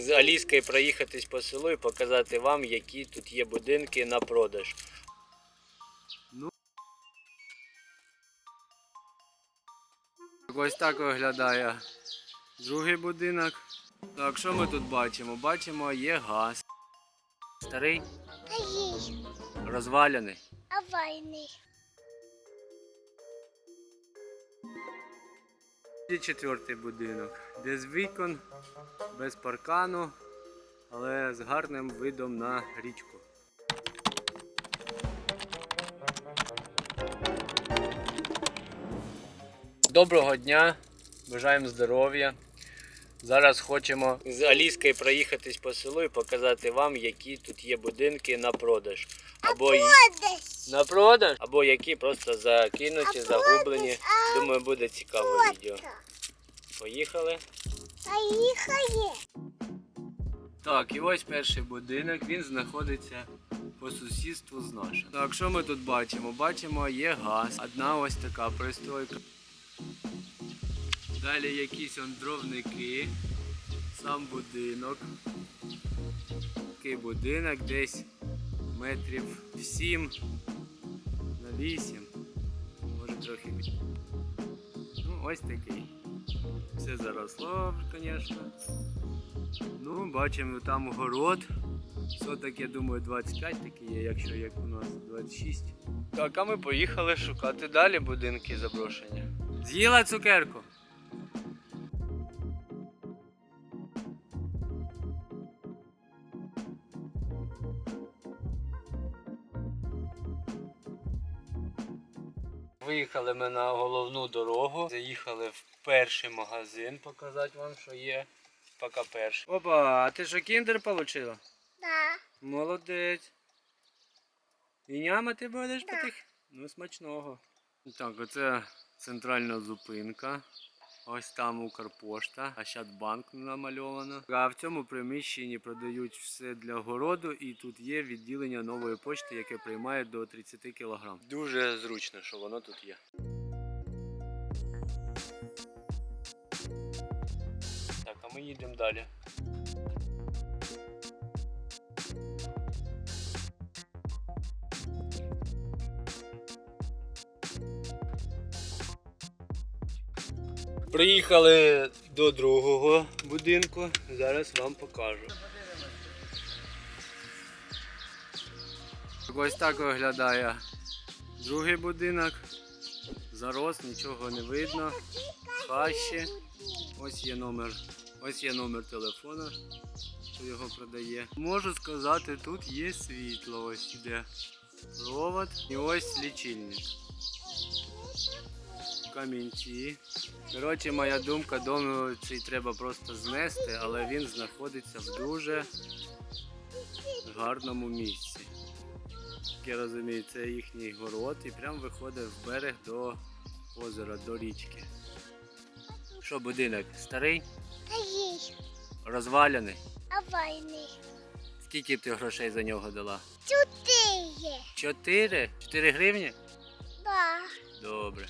з Аліскою проїхатись по селу і показати вам, які тут є будинки на продаж. Ось так виглядає другий будинок. Так, що ми тут бачимо? Бачимо, є газ. Старий, Та їй, розвалений. аварійний. І четвертий будинок. Без вікон, без паркану, але з гарним видом на річку. Доброго дня, бажаємо здоров'я. Зараз хочемо з Аліскою проїхатись по селу і показати вам, які тут є будинки на продаж. Або й- на продаж, або які просто закинуті, загублені. Думаю, буде цікаве відео. Поїхали. Поїхали. Так, і ось перший будинок, він знаходиться по сусідству з нашим. Так, що ми тут бачимо? Бачимо, є газ, одна ось така пристройка. Далі якісь дровники, сам будинок. Такий будинок десь метрів 7 на 8. Може трохи. більше. Ну, ось такий. Все заросло, звісно. Ну, бачимо там город. Соток, я думаю, 25 такі є, якщо як у нас 26. Так, а ми поїхали шукати далі будинки заброшені. З'їла цукерку. Виїхали ми на головну дорогу, заїхали в перший магазин, показати вам, що є. Поки перший. Опа, а ти що кіндер получила? Да. Молодець. І нямати будеш Да. потих? Ну, смачного. Так, оце центральна зупинка. Ось там Укрпошта, Ощадбанк намальовано. А в цьому приміщенні продають все для городу, і тут є відділення нової почти, яке приймає до 30 кг. Дуже зручно, що воно тут є. Так, а ми їдемо далі. Приїхали до другого будинку. Зараз вам покажу. Ось так виглядає другий будинок. Зарос, нічого не видно. Хащі. Ось є номер. Ось є номер телефона, що його продає. Можу сказати, тут є світло. Ось іде провод. І ось лічильник. Камінці. Коротше, моя думка, дом цей треба просто знести, але він знаходиться в дуже гарному місці. Як я розумію, це їхній город і прям виходить в берег до озера, до річки. Що, будинок старий, Та їй, розвалений? аварійний. Скільки б ти грошей за нього дала? Чотири. Чотири? Чотири гривні? Да. Добре.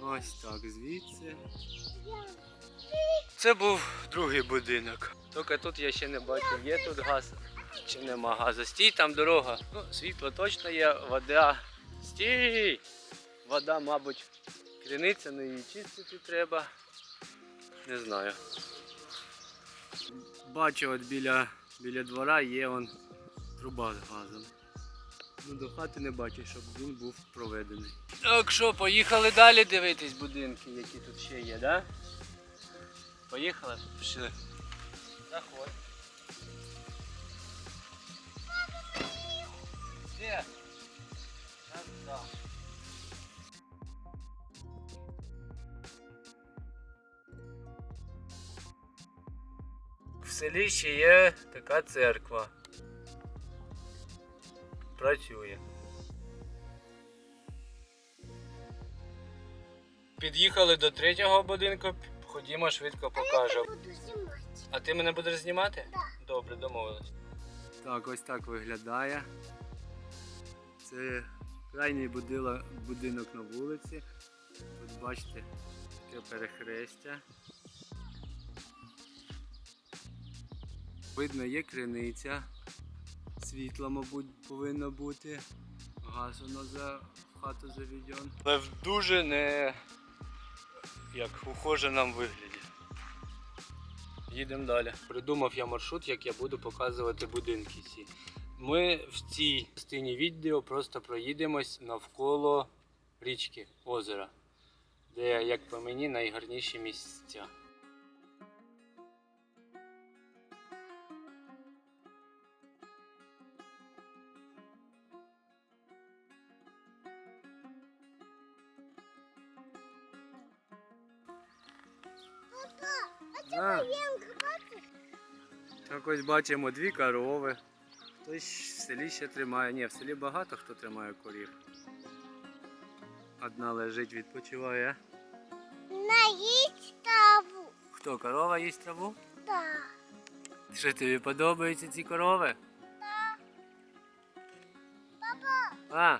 Ось так, звідси. Це був другий будинок. Тільки тут я ще не бачив, є тут газ чи нема газу. Стій там дорога. Ну, світло точно є, вода. Стій! Вода, мабуть, криниця, ну її чистити треба. Не знаю. Бачу, от біля, біля двора є он труба з газом. Ну, до хати не бачу, щоб він був проведений. Так що, поїхали далі дивитись будинки, які тут ще є, да? Поїхали? Пішли. Заходь. Де? В селі ще є така церква. Працює. Під'їхали до третього будинку, ходімо швидко. Буду знімати. А ти мене будеш знімати? Да. Добре, домовились. Так, ось так виглядає. Це крайній будинок на вулиці. Тут бачите, таке перехрестя. Видно, є криниця. Світло, мабуть, повинно бути. Газ воно за в хату заведен. Але в дуже не як ухоженому вигляді. Їдемо далі. Придумав я маршрут, як я буду показувати будинки ці. Ми в цій частині відео просто проїдемось навколо річки, озера, де, як по мені, найгарніші місця. А? Так ось бачимо дві корови. Хтось в селі ще тримає. Ні, в селі багато хто тримає корів. Одна лежить, відпочиває. Наїсть траву. Хто, корова їсть траву? Так. Що тобі подобаються ці корови? Папа, А,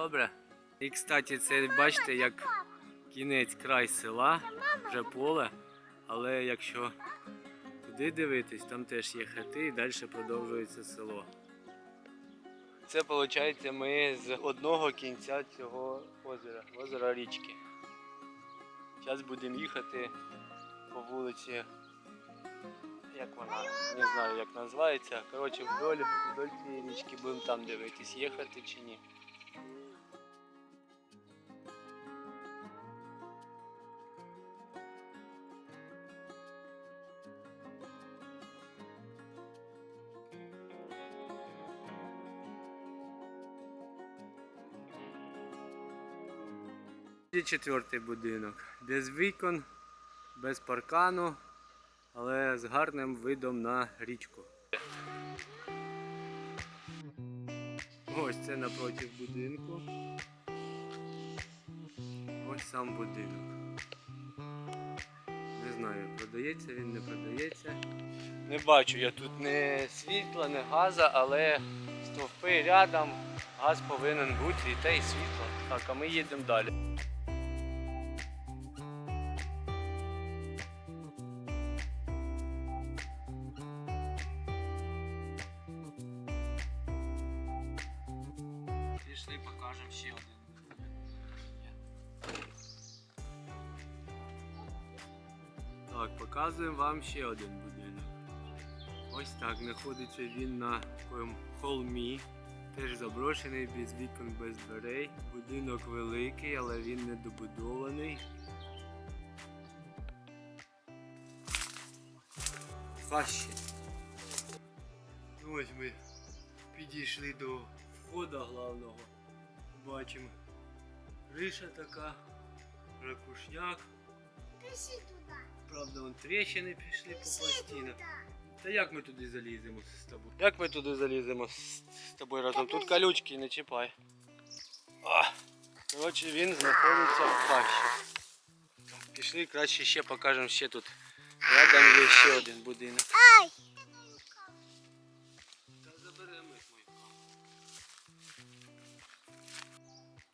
Добре? І кстати, це бачите, як кінець край села, вже поле. Але якщо туди дивитись, там теж є хати і далі продовжується село. Це виходить ми з одного кінця цього озера, озера річки. Зараз будемо їхати по вулиці. Як вона? Не знаю, як називається. Коротше, вдоль, вдоль цієї річки будемо там дивитись, їхати чи ні. І четвертий будинок. Без вікон, без паркану, але з гарним видом на річку. Ось це напроти будинку. Ось сам будинок. Не знаю, продається він, не продається. Не бачу я тут не світла, не газа, але стовпи рядом, газ повинен бути і те і світло. Так, а ми їдемо далі. Пішли, покажемо ще один. Так, показуємо вам ще один будинок. Ось так знаходиться він на такому холмі. Теж заброшений, без вікон, без дверей. Будинок великий, але він не добудований. Хащі. Ось ми підійшли до входу головного. Бачимо криша така, ракушняк. Пиши туди. Правда, вон тріщини пішли по Пиши пластинах. Та як ми туди заліземо з тобою? Як ми туди заліземо з, з тобою разом? Тут колючки не чіпай. А, коротше, він знаходиться в хащі. Пішли, краще ще покажемо ще тут. Рядом є ще один будинок. Ай!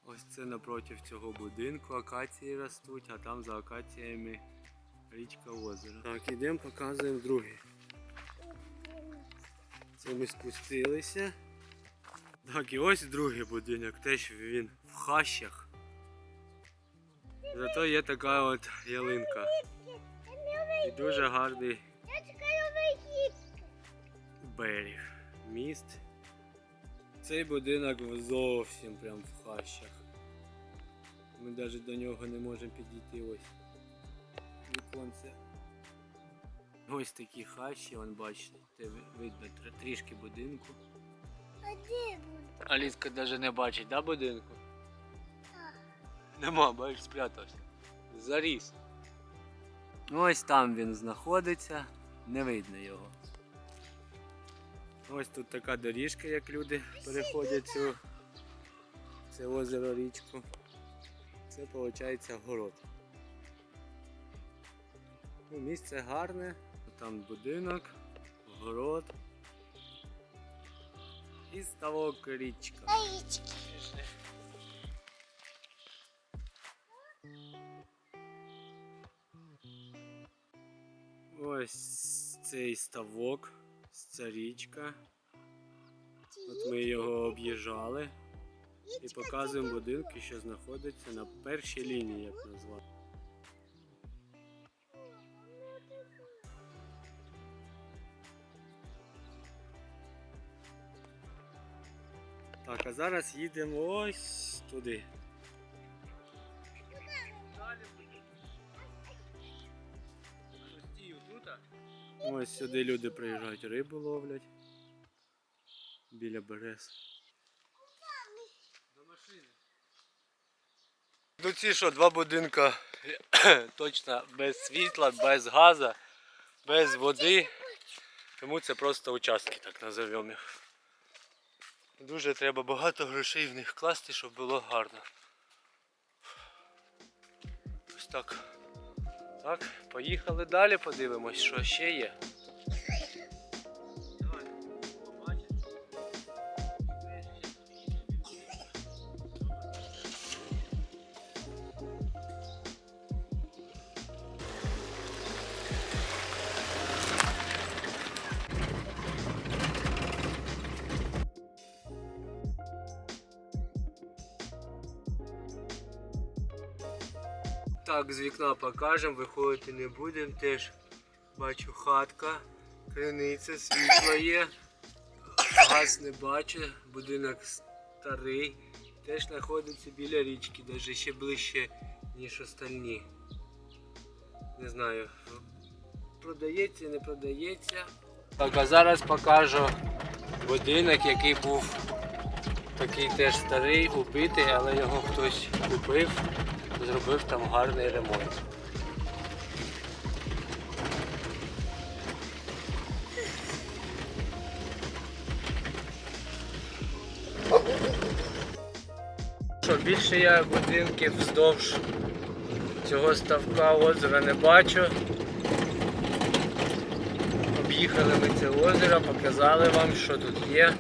Ось це напроти цього будинку акації ростуть, а там за акаціями річка озеро. Так, ідемо, показуємо другий. Це ми спустилися. Так, і ось другий будинок, теж він в хащах. Зато є така от ялинка. І дуже гарний берег, міст. Цей будинок зовсім прям в хащах. Ми навіть до нього не можемо підійти ось. Віконце. Ось такі хащі, вон бачите, видно трішки будинку. А де буде? Аліска навіть не бачить, да, будинку? Так. Нема, бачиш, спрятався. Заріс. Ось там він знаходиться, не видно його. Ось тут така доріжка, як люди переходять цю, це озеро річку. Це виходить город. Ну, Місце гарне, там будинок, город і ставок річка. Ось цей ставок, ця річка. От ми його об'їжджали і показуємо будинки, що знаходяться на першій лінії, як назвати. Так, а зараз їдемо ось туди. Ось сюди люди приїжджають, рибу ловлять. Біля берез. До машини. Ну ці що, два будинка точно без світла, без газу, без води. Тому це просто участки, так називаємо їх. Дуже треба багато грошей в них класти, щоб було гарно. Ось так. Так, поїхали далі, подивимось, що ще є. Так, з вікна покажемо, виходити не будемо. Теж бачу хатка, криниця, світло є. Газ не бачу, будинок старий. Теж знаходиться біля річки, навіть ще ближче, ніж остальні. Не знаю, продається, не продається. Так, а зараз покажу будинок, який був такий теж старий, убитий, але його хтось купив зробив там гарний ремонт. Що, більше я будинків вздовж цього ставка озера не бачу. Об'їхали ми це озеро, показали вам, що тут є,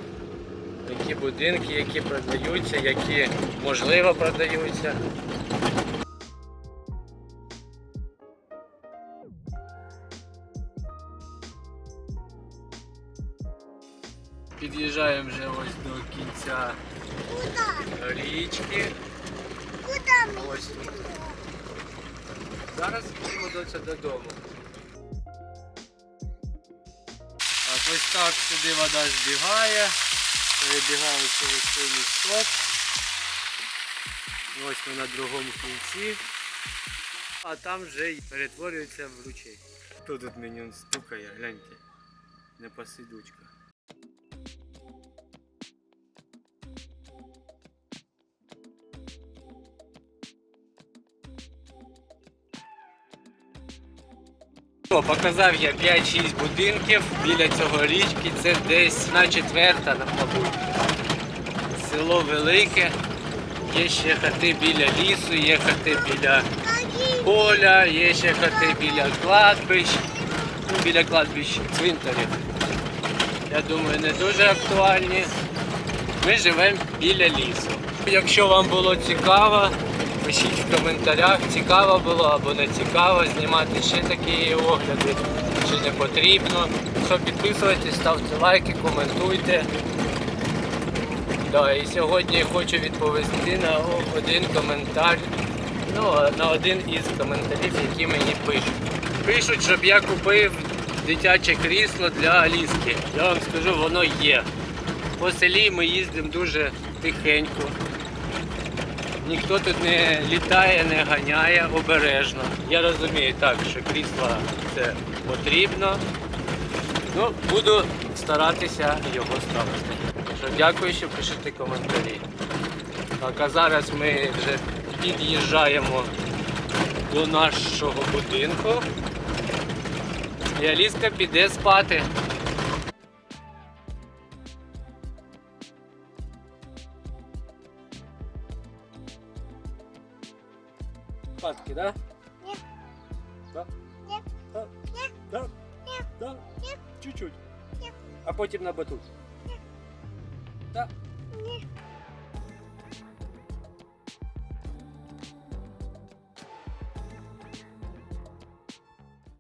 які будинки, які продаються, які можливо продаються. Під'їжджаємо вже ось до кінця Куда? річки. Куда ми? Ось. Зараз їдемо до додому. Так, ось так сюди вода збігає, перебігає через цей місток. Ось ми на другому кінці. А там вже й перетворюється в ручей. Хто тут мені стукає, гляньте. Не Показав я 5-6 будинків біля цього річки. Це десь на четверта, мабуть. Село велике. Є ще хати біля лісу, є хати біля поля, є ще хати біля кладбищ. Ну, біля кладбищ цвинтарів. Я думаю, не дуже актуальні. Ми живемо біля лісу. Якщо вам було цікаво, пишіть в коментарях, цікаво було або не цікаво знімати ще такі огляди, чи не потрібно. Що підписуйтесь, ставте лайки, коментуйте. Да, і сьогодні хочу відповісти на один коментар. Ну, на один із коментарів, які мені пишуть. Пишуть, щоб я купив дитяче крісло для Аліски. Я вам скажу, воно є. По селі ми їздимо дуже тихенько. Ніхто тут не літає, не ганяє обережно. Я розумію так, що крісло це потрібно. Ну, буду старатися його ставити. Що дякую, що пишете коментарі. Так, а зараз ми вже під'їжджаємо до нашого будинку. І Аліска піде спати. Да? Нет. Да? Нет. Да? Нет. Да? Нет. Да? Чуть-чуть. А потім на батут.